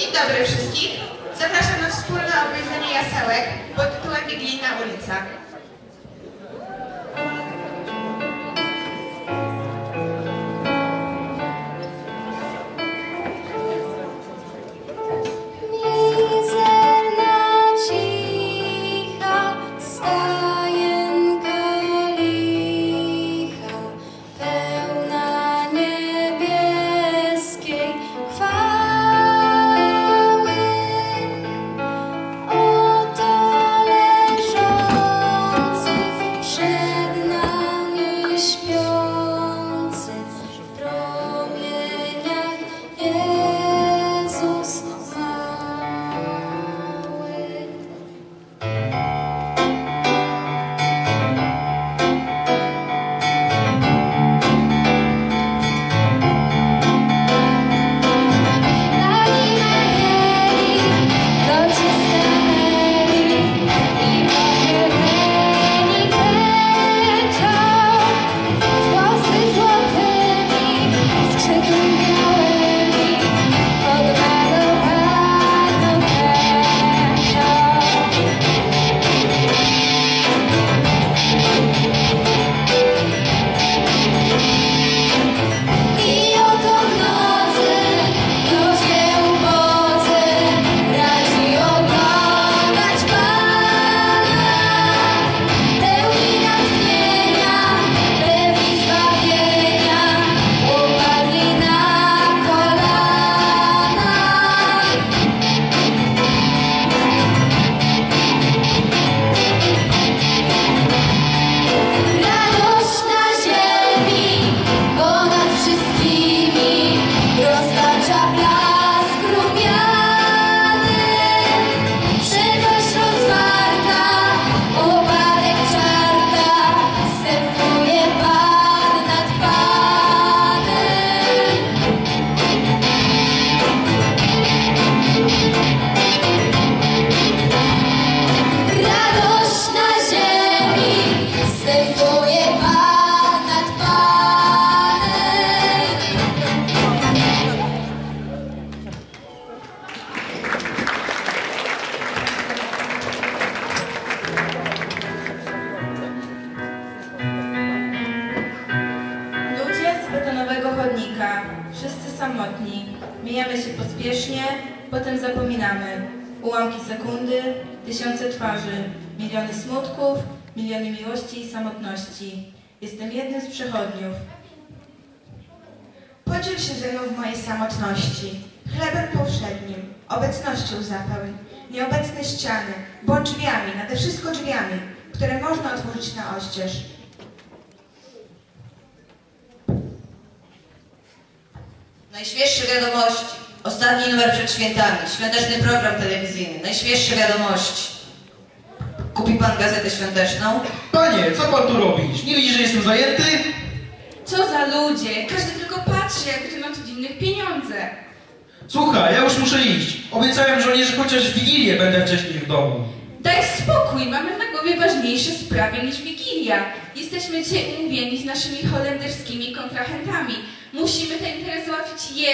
Dzień dobry wszystkim. Zapraszam na wspólne obejrzenie jasełek pod tytułem Wigilijna ulica. Jestem jednym z przechodniów. Podziel się ze mną w mojej samotności, chlebem powszednim, obecnością zapełń, nieobecne ściany, bądź drzwiami, nade wszystko drzwiami, które można otworzyć na oścież. Najświeższe wiadomości. Ostatni numer przed świętami. Świąteczny program telewizyjny. Najświeższe wiadomości. Kupi pan gazetę świąteczną? Panie, co pan tu robisz? Nie widzisz, że jestem zajęty? Co za ludzie! Każdy tylko patrzy, jakby to na codziennych pieniądze. Słuchaj, ja już muszę iść. Obiecałem żonie, że chociaż w Wigilię będę wcześniej w domu. Daj spokój, mamy na głowie ważniejsze sprawy niż Wigilia. Jesteśmy dzisiaj umówieni z naszymi holenderskimi kontrahentami. Musimy ten interes załatwić je...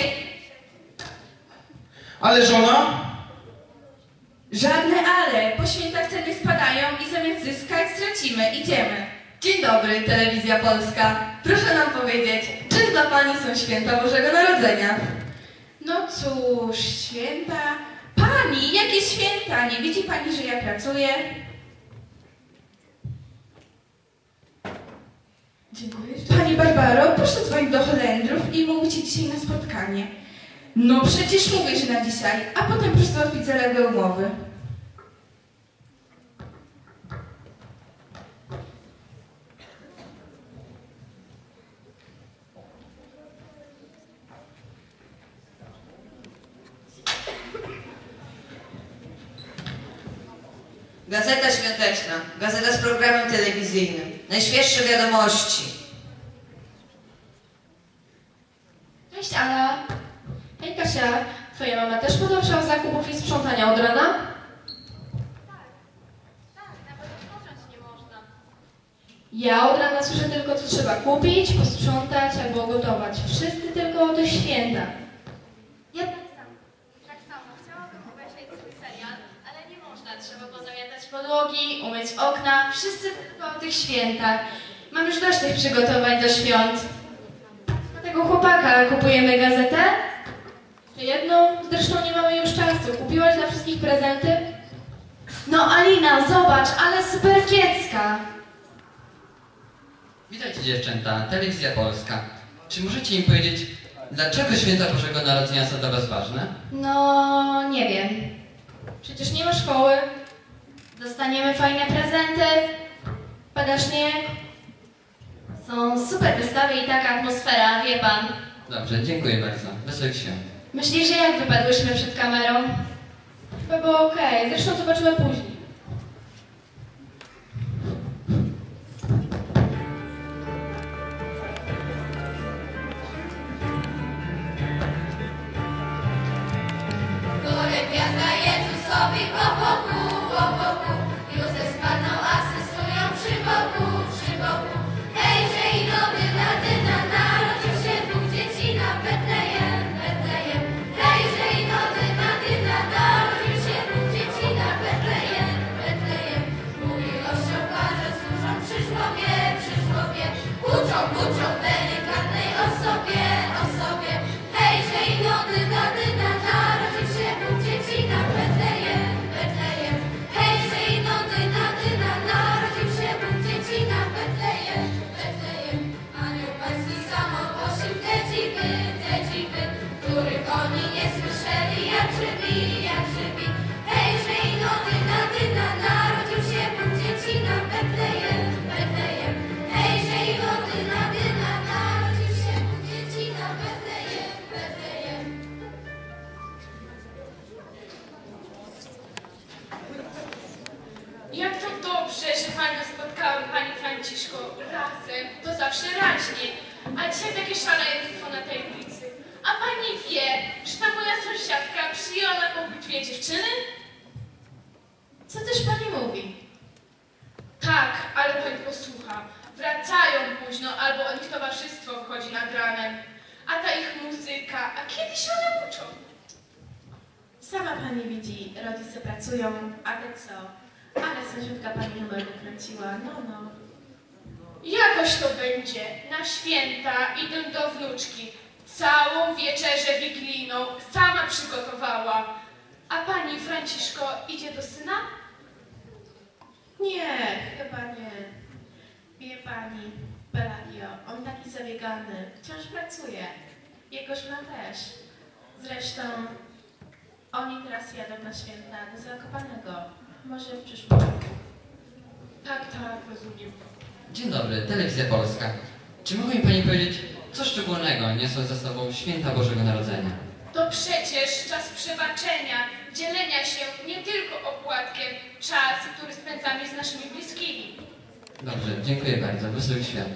Ale żona? Żadne ale. Po świętach ceny spadają i zamiast zyskać stracimy. Idziemy. Dzień dobry, Telewizja Polska. Proszę nam powiedzieć, czym dla Pani są święta Bożego Narodzenia? No cóż, święta... Pani, jakie święta? Nie widzi pani, że ja pracuję? Dziękuję. Pani Barbaro, proszę dzwonić do Holendrów i mówicie dzisiaj na spotkanie. No przecież mówię, że na dzisiaj, a potem załatwić zaległe umowy. Gazeta świąteczna. Gazeta z programem telewizyjnym. Najświeższe wiadomości. Cześć Ala. Hej Kasia, Twoja mama też podążała zakupów i sprzątania od rana? Ja od rana słyszę tylko, co trzeba kupić, posprzątać albo gotować. Wszyscy tylko o te święta. Ja tak samo. Tak samo. kuchni, umyć okna. Wszyscy po tych świętach. Mam już dość tych przygotowań do świąt. Na tego chłopaka kupujemy gazetę? Jedną? Zresztą nie mamy już czasu. Kupiłaś dla wszystkich prezenty? No Alina, zobacz, ale super kiecka. Witajcie dziewczęta, Telewizja Polska. Czy możecie mi powiedzieć, dlaczego święta Bożego Narodzenia są dla Was ważne? No, nie wiem. Przecież nie ma szkoły. Dostaniemy fajne prezenty. Pada śnieg. Są super wystawy i taka atmosfera, wie pan. Dobrze, dziękuję bardzo. Wesołych świąt. Myślisz, że jak wypadłyśmy przed kamerą? Chyba było okej, zresztą zobaczymy później. Posłucha. Wracają późno, albo o nich towarzystwo wchodzi nad ranem. A ta ich muzyka, a kiedy się one uczą? Sama pani widzi, rodzice pracują, a co? Ale sąsiadka pani numer wykręciła, no no. Jakoś to będzie. Na święta idę do wnuczki. Całą wieczerzę wigilijną sama przygotowała. A pani Franciszko idzie do syna? Nie, chyba nie. Wie pani, Beladio, on taki zabiegany, wciąż pracuje. Jego żona też. Zresztą oni teraz jadą na święta do Zakopanego. Może w przyszłym roku. Tak, tak, rozumiem. Dzień dobry, Telewizja Polska. Czy mogę mi Pani powiedzieć, co szczególnego niosą ze sobą święta Bożego Narodzenia? To przecież czas przebaczenia, dzielenia się nie tylko opłatkiem, czas, który spędzamy z naszymi bliskimi. Dobrze, dziękuję bardzo. Wesołych świąt.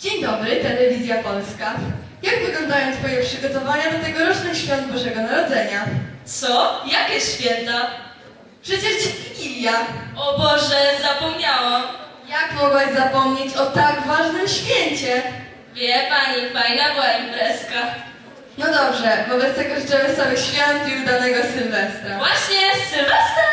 Dzień dobry, Telewizja Polska. Jak wyglądają Twoje przygotowania do tegorocznych świąt Bożego Narodzenia? Co? Jakie święta? Przecież dziś Wigilia. O Boże, zapomniałam. Jak mogłaś zapomnieć o tak ważnym święcie? Wie pani, fajna była imprezka. No dobrze, wobec tego życzę wesołych świąt i udanego Sylwestra. Właśnie, Sylwester!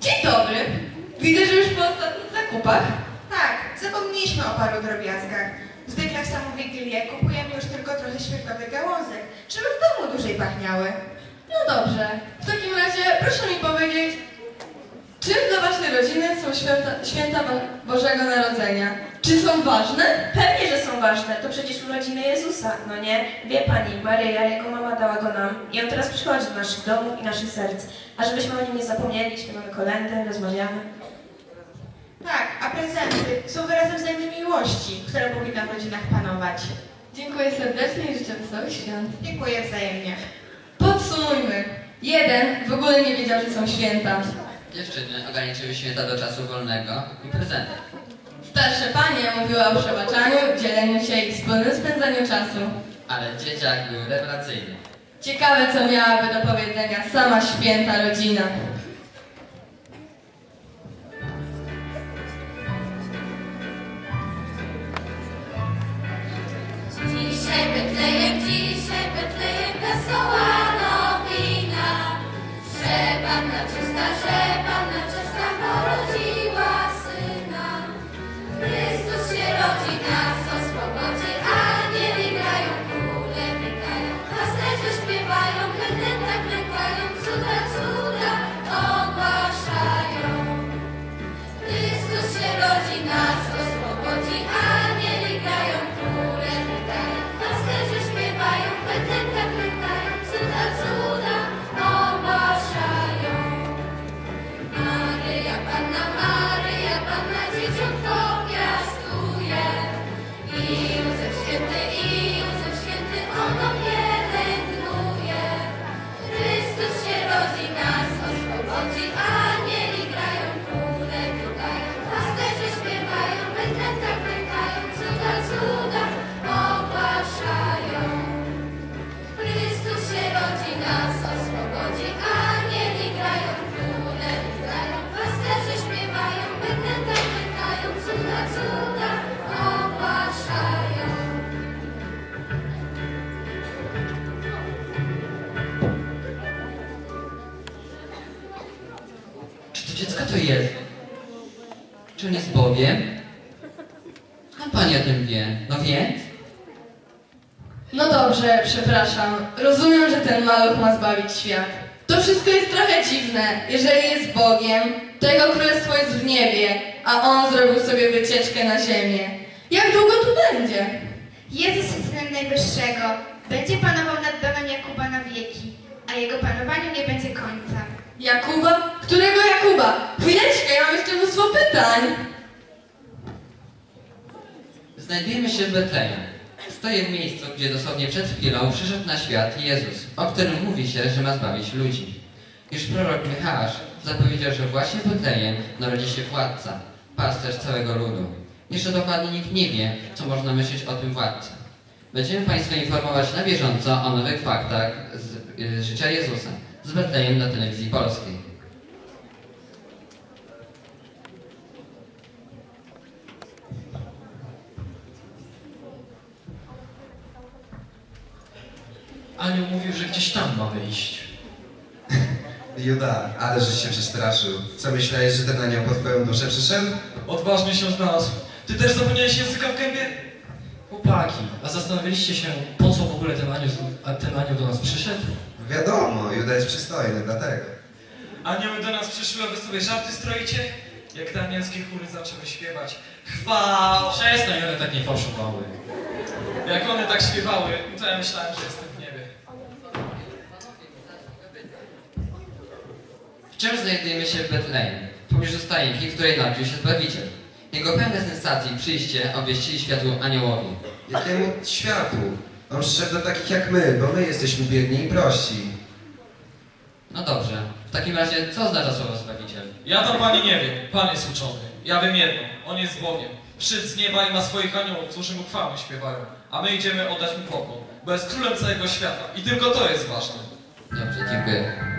Dzień dobry. Widzę, że już po ostatnich zakupach. Tak, zapomnieliśmy o paru drobiazgach. Zwykle w samą Wigilię kupujemy już tylko trochę świerkowych gałązek, żeby w domu dłużej pachniały. No dobrze. W takim razie proszę mi powiedzieć, czym dla Waszej rodziny są święta, święta Bo- Bożego Narodzenia? Czy są ważne? Pewnie, że są ważne, to przecież urodziny Jezusa, no nie? Wie pani, Maryja, jego mama dała go nam i on teraz przychodzi do naszych domów i naszych serc. A żebyśmy o nim nie zapomnieli, śpiewamy kolendy, rozmawiamy. Tak, a prezenty są wyrazem wzajemnej miłości, która powinna w rodzinach panować. Dziękuję serdecznie i życzę wesołych świąt. Dziękuję wzajemnie. Podsumujmy. Jeden w ogóle nie wiedział, że są święta. Dziewczyny ograniczyły święta do czasu wolnego i prezentów. Starsze panie mówiły o przebaczaniu, dzieleniu się i wspólnym spędzaniu czasu. Ale dzieciak był rewelacyjny. Ciekawe, co miałaby do powiedzenia sama święta rodzina. Czy to dziecko to jest? Czy on jest Bogiem? Skąd pani o tym wie? No wie? No dobrze, przepraszam. Rozumiem, że ten maluch ma zbawić świat. To wszystko jest trochę dziwne. Jeżeli jest Bogiem, to Jego Królestwo jest w niebie, a On zrobił sobie wycieczkę na ziemię. Jak długo tu będzie? Jezus jest Synem Najwyższego. Będzie panował nad domem Jakuba na wieki, a jego panowaniu nie będzie końca. Jakuba? Którego Jakuba? Chwileczkę, ja mam jeszcze mnóstwo pytań. Znajdujemy się w Betlejem. Stoję w miejscu, gdzie dosłownie przed chwilą przyszedł na świat Jezus, o którym mówi się, że ma zbawić ludzi. Już prorok Michałasz zapowiedział, że właśnie w Betlejem narodzi się władca, pasterz całego ludu. Jeszcze dokładnie nikt nie wie, co można myśleć o tym władcy. Będziemy Państwa informować na bieżąco o nowych faktach z y, życia Jezusa z Betlejem na telewizji polskiej. Anioł mówił, że gdzieś tam mamy iść. Juda, ale żeś się przestraszył. Co myślałeś, że ten anioł po twoją duszę przyszedł? Odważnie się znalazł. Ty też zapomniałeś języka w gębie? Chłopaki, a zastanawialiście się, po co w ogóle ten anioł, ten anioł do nas przyszedł? Wiadomo, Juda jest przystojny, dlatego. Anioły do nas przyszły, a wy sobie żarty stroicie? Jak danielskie chóry zaczęły śpiewać. Chwała! Przestań, one tak nie fałszowały. Jak one tak śpiewały, to ja myślałem, że jestem w niebie. Wciąż znajdujemy się w Betlejem, w pobliżu stajni, w której narodził się Zbawiciel. Jego pełne sensacji przyjście obwieścili światu aniołowi. Jakiemu światu? On szedł do takich jak my, bo my jesteśmy biedni i prości. No dobrze, w takim razie co oznacza słowo Zbawiciel? Ja tam pani nie wiem, pan jest uczony. Ja wiem jedno, on jest Bogiem. Przyszedł z nieba i ma swoich aniołów, którzy mu chwałę śpiewają. A my idziemy oddać mu pokój, bo jest królem całego świata. I tylko to jest ważne. Dobrze, dziękuję.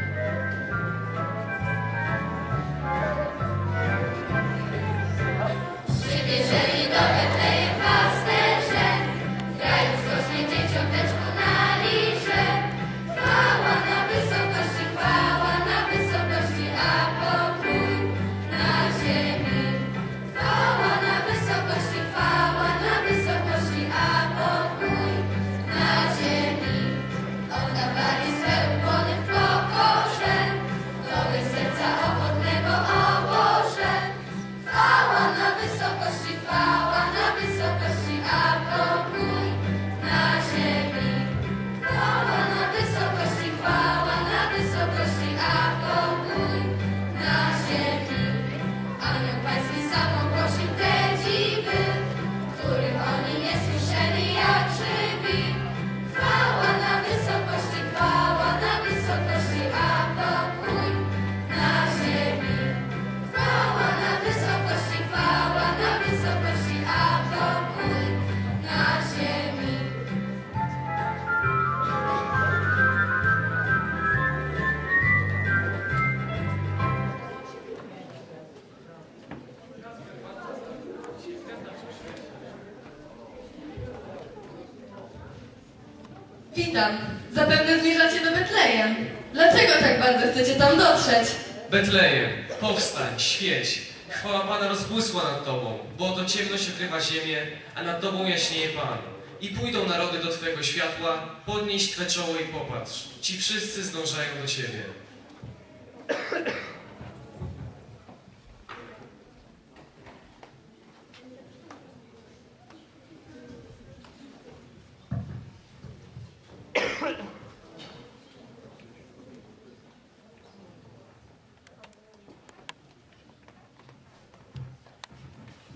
Witam. Zapewne zmierzacie do Betlejem. Dlaczego tak bardzo chcecie tam dotrzeć? Betlejem, powstań, świeć. Chwała Pana rozbłysła nad Tobą, bo oto ciemność okrywa ziemię, a nad Tobą jaśnieje Pan. I pójdą narody do Twojego światła, podnieś Twe czoło i popatrz. Ci wszyscy zdążają do Ciebie.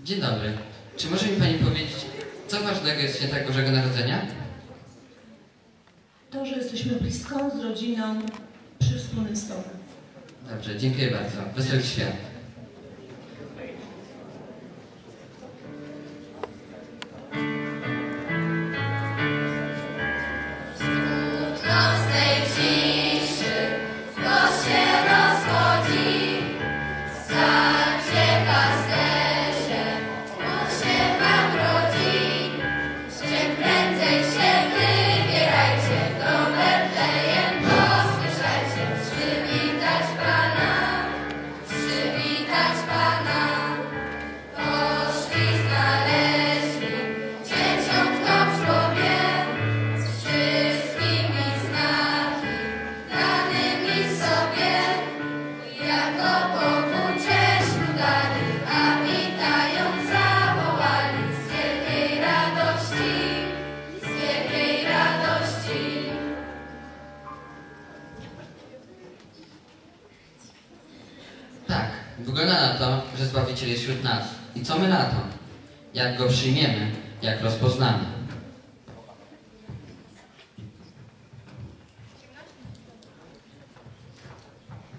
Dzień dobry. Czy może mi Pani powiedzieć, co ważnego jest w świętach Bożego Narodzenia? To, że jesteśmy blisko z rodziną przy wspólnym stole. Dobrze, dziękuję bardzo. Wesołych świąt. Jak Go przyjmiemy, jak rozpoznamy?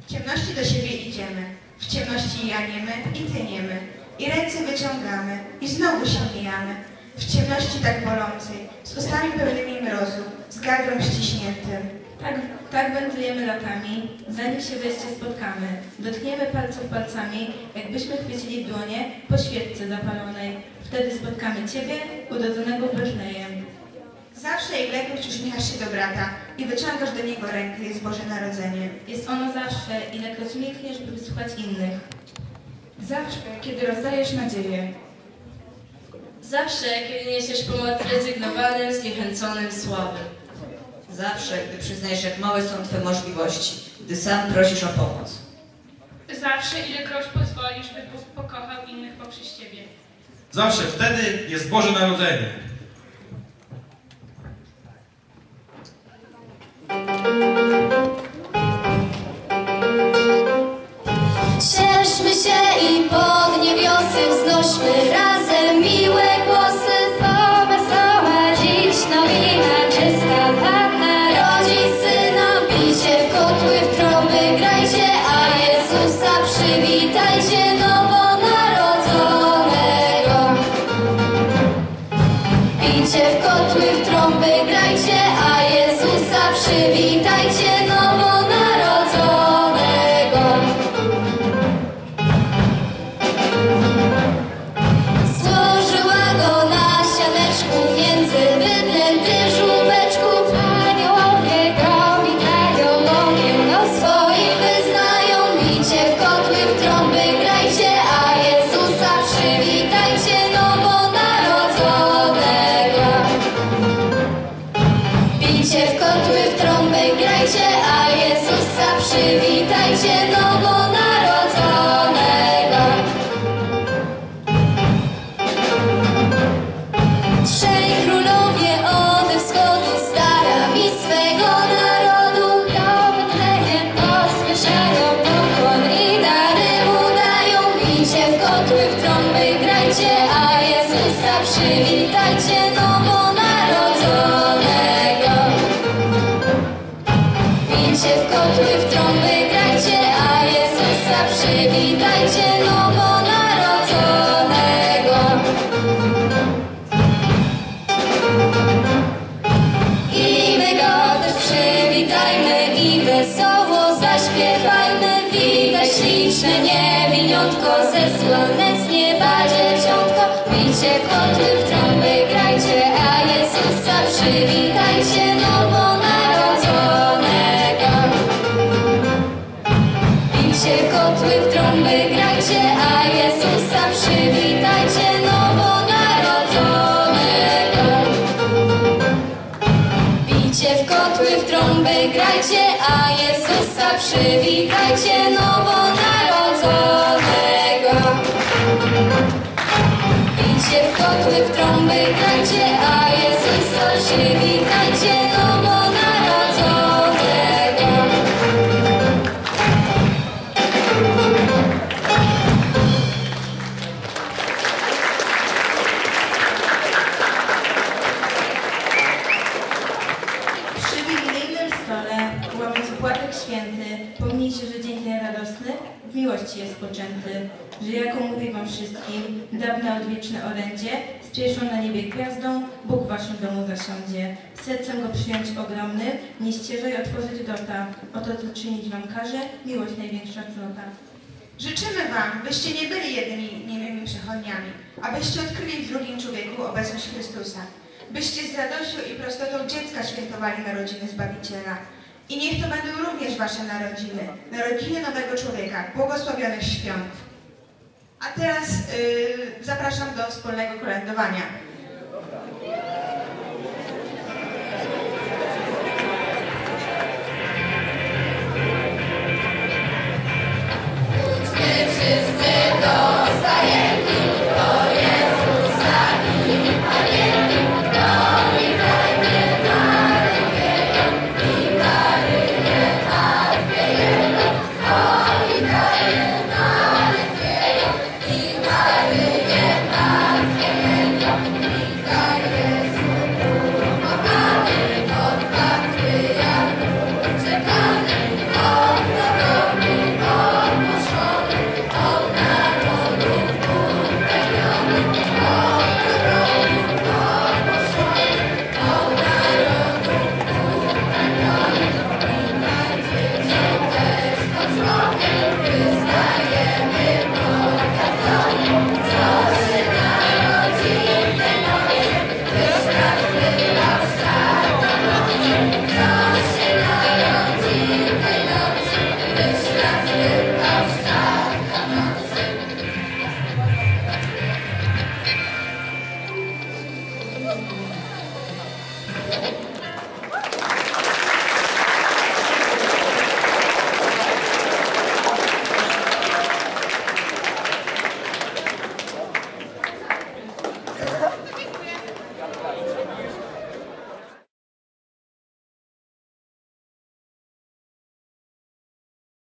W ciemności do siebie idziemy, w ciemności janiemy i tyniemy, i ręce wyciągamy, i znowu się mijamy. W ciemności tak bolącej, z ustami pełnymi mrozu, z gardłem ściśniętym. Tak, tak wędrujemy latami, zanim się wreszcie spotkamy. Dotkniemy palców palcami, jakbyśmy chwycili dłonie po świeczce zapalonej. Wtedy spotkamy Ciebie, urodzonego w Betlejem. Zawsze ilekroć uśmiechasz się do brata i wyciągasz do niego rękę, jest Boże Narodzenie. Jest ono zawsze, ilekroć milkniesz, by wysłuchać innych. Zawsze, kiedy rozdajesz nadzieję. Zawsze, kiedy niesiesz pomoc zrezygnowanym, zniechęconym, słabym. Zawsze, gdy przyznajesz, jak małe są Twe możliwości, gdy sam prosisz o pomoc. Zawsze, ilekroć pozwolisz, by Bóg pokochał innych poprzez Ciebie. Zawsze wtedy jest Boże Narodzenie. W trąby grajcie, a Jezusa przywitajcie nowonarodzonego. Trąby grajcie, a Jezusa przywitajcie nowonarodzonego. Że jako mówi wam wszystkim, dawne odwieczne orędzie, z pierwszą na niebie gwiazdą, Bóg w waszym domu zasiądzie. Sercem go przyjąć ogromnym, nie ścieżaj otworzyć dota, oto co czynić wam każe, miłość największa cnota. Życzymy Wam, byście nie byli jedynymi niemymi przechodniami, abyście odkryli w drugim człowieku obecność Chrystusa, byście z radością i prostotą dziecka świętowali narodziny Zbawiciela. I niech to będą również Wasze narodziny, narodziny nowego człowieka, błogosławionych świąt. A teraz yy, zapraszam do wspólnego kolędowania.